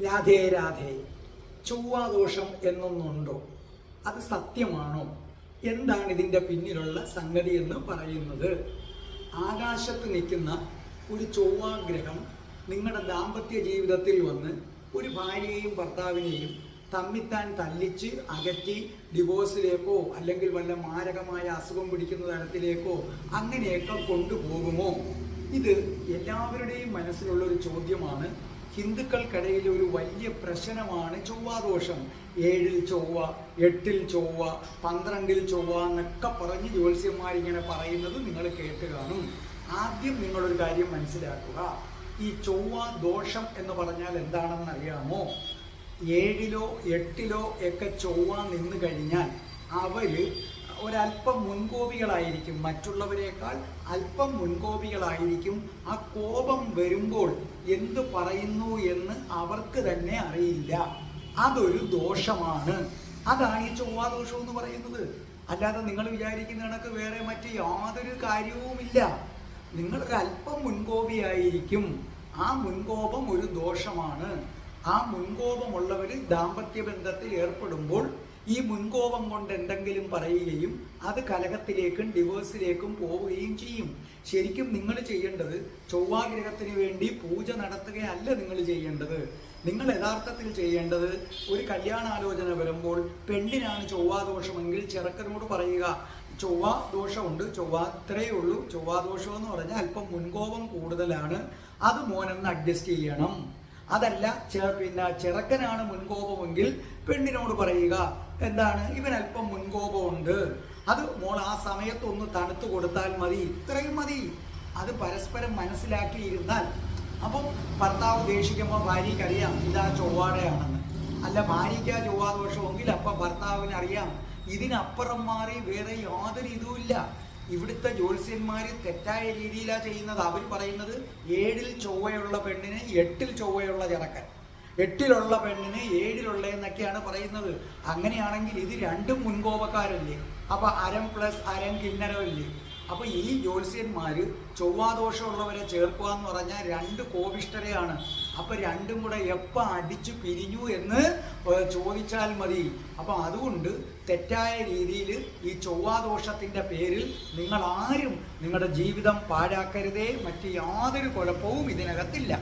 രാധേ രാധേ. ചൊവ്വാദോഷം എന്നൊന്നുണ്ടോ? അത് സത്യമാണോ? എന്താണ് ഇതിന്റെ പിന്നിലുള്ള സംഗതി എന്ന് പറയുന്നത്. ആകാശത്ത് നിൽക്കുന്ന ഒരു ചൊവ്വാഗ്രഹം നിങ്ങളുടെ ദാമ്പത്യ ജീവിതത്തിൽ വന്ന് ഒരു ഭാര്യയെയും ഭർത്താവിനെയും തമ്മിത്താൻ തല്ലിച്ച് അകറ്റി ഡിവോഴ്സിലേക്കോ അല്ലെങ്കിൽ വല്ല മാരകമായ അസുഖം പിടിക്കുന്ന തരത്തിലേക്കോ അങ്ങനെയൊക്കെ കൊണ്ടുപോകുമോ? ഇത് എല്ലാവരുടെയും മനസ്സിലുള്ള ഒരു ചോദ്യമാണ്. ഹിന്ദുക്കൾക്കിടയിൽ ഒരു വലിയ പ്രശ്നമാണ് ചൊവ്വാദോഷം. ഏഴിൽ ചൊവ്വ എട്ടിൽ ചൊവ്വ പന്ത്രണ്ടിൽ ചൊവ്വ എന്നൊക്കെ പറഞ്ഞ് ജ്യോത്സ്യന്മാരിങ്ങനെ പറയുന്നത് നിങ്ങൾ കേട്ട് കാണും. ആദ്യം നിങ്ങളൊരു കാര്യം മനസ്സിലാക്കുക. ഈ ചൊവ്വ ദോഷം എന്ന് പറഞ്ഞാൽ എന്താണെന്ന് അറിയാമോ ഏഴിലോ എട്ടിലോ ഒക്കെ ചൊവ്വ നിന്ന് കഴിഞ്ഞാൽ അവർ ഒരല്പം മുൻകോപികളായിരിക്കും മറ്റുള്ളവരെക്കാൾ അല്പം മുൻകോപികളായിരിക്കും. ആ കോപം വരുമ്പോൾ എന്ത് പറയുന്നു എന്ന് അവർക്ക് തന്നെ അറിയില്ല. അതൊരു ദോഷമാണ്. അതാണ് ഈ ചൊവ്വാദോഷം എന്ന് പറയുന്നത്. അല്ലാതെ നിങ്ങൾ വിചാരിക്കുന്ന കണക്ക് വേറെ മറ്റ് യാതൊരു കാര്യവുമില്ല. നിങ്ങൾക്ക് അല്പം മുൻകോപിയായിരിക്കും. ആ മുൻകോപം ഒരു ദോഷമാണ്. ആ മുൻകോപമുള്ളവർ ദാമ്പത്യ ബന്ധത്തിൽ ഏർപ്പെടുമ്പോൾ ഈ മുൻകോപം കൊണ്ട് എന്തെങ്കിലും പറയുകയും അത് കലഹത്തിലേക്കും ഡിവോഴ്സിലേക്കും പോവുകയും ചെയ്യും. ശരിക്കും നിങ്ങൾ ചെയ്യേണ്ടത് ചൊവ്വാഗ്രഹത്തിന് വേണ്ടി പൂജ നടത്തുകയല്ല നിങ്ങൾ ചെയ്യേണ്ടത്. നിങ്ങൾ യഥാർത്ഥത്തിൽ ചെയ്യേണ്ടത് ഒരു കല്യാണാലോചന വരുമ്പോൾ പെണ്ണിനാണ് ചൊവ്വാദോഷമെങ്കിൽ ചെറുക്കനോട് പറയുക ചൊവ്വ ദോഷമുണ്ട് ചൊവ്വ ഇത്രയേ ഉള്ളൂ ചൊവ്വാദോഷം എന്ന് പറഞ്ഞാൽ അല്പം മുൻകോപം കൂടുതലാണ് അത് മോനെന്ന് അഡ്ജസ്റ്റ് ചെയ്യണം. അതല്ല ചെ- പിന്നെ ചെറുക്കനാണ് മുൻകോപമെങ്കിൽ പെണ്ണിനോട് പറയുക എന്താണ് ഇവൻ അല്പം മുൻകോപമുണ്ട്. അത് മോൾ ആ സമയത്തൊന്ന് തണുത്തു കൊടുത്താൽ മതി. ഇത്രയും മതി. അത് പരസ്പരം മനസ്സിലാക്കിയിരുന്നാൽ. അപ്പം ഭർത്താവ് ദേഷിക്കുമ്പോൾ ഭാര്യയ്ക്കറിയാം ഇതാ ചൊവ്വാടയാണെന്ന് അല്ല ഭാര്യയ്ക്ക് ആ ചൊവ്വാദോഷമെങ്കിൽ അപ്പൊ ഭർത്താവിന് അറിയാം ഇതിനപ്പുറം മാറി വേറെ യാതൊരു ഇതുമില്ല. ഇവിടുത്തെ ജ്യോത്സ്യന്മാര് തെറ്റായ രീതിയിലാണ് ചെയ്യുന്നത്. അവർ പറയുന്നത് ഏഴിൽ ചൊവ്വയുള്ള പെണ്ണിന് എട്ടിൽ ചൊവ്വയുള്ള ചെറുക്കൻ. എട്ടിലുള്ള പെണ്ണിന് ഏഴിലുള്ള എന്നൊക്കെയാണ് പറയുന്നത്. അങ്ങനെയാണെങ്കിൽ ഇത് രണ്ടും മുൻകോപക്കാരല്ലേ? അപ്പൊ അരം പ്ലസ് അരം കിന്നരമല്ലേ? അപ്പൊ ഈ ജ്യോത്സ്യന്മാര് ചൊവ്വാദോഷമുള്ളവരെ ചേർക്കുക എന്ന് പറഞ്ഞാൽ രണ്ട് കോപിഷ്ടരെയാണ് അപ്പൊ രണ്ടും കൂടെ എപ്പ അടിച്ചു പിരിഞ്ഞു എന്ന് ചോദിച്ചാൽ മതി. അപ്പൊ അതുകൊണ്ട് തെറ്റായ രീതിയിൽ ഈ ചൊവ്വാദോഷത്തിന്റെ പേരിൽ നിങ്ങൾ ആരും നിങ്ങളുടെ ജീവിതം പാഴാക്കരുതേ. മറ്റ് യാതൊരു കുഴപ്പവും ഇതിനകത്തില്ല.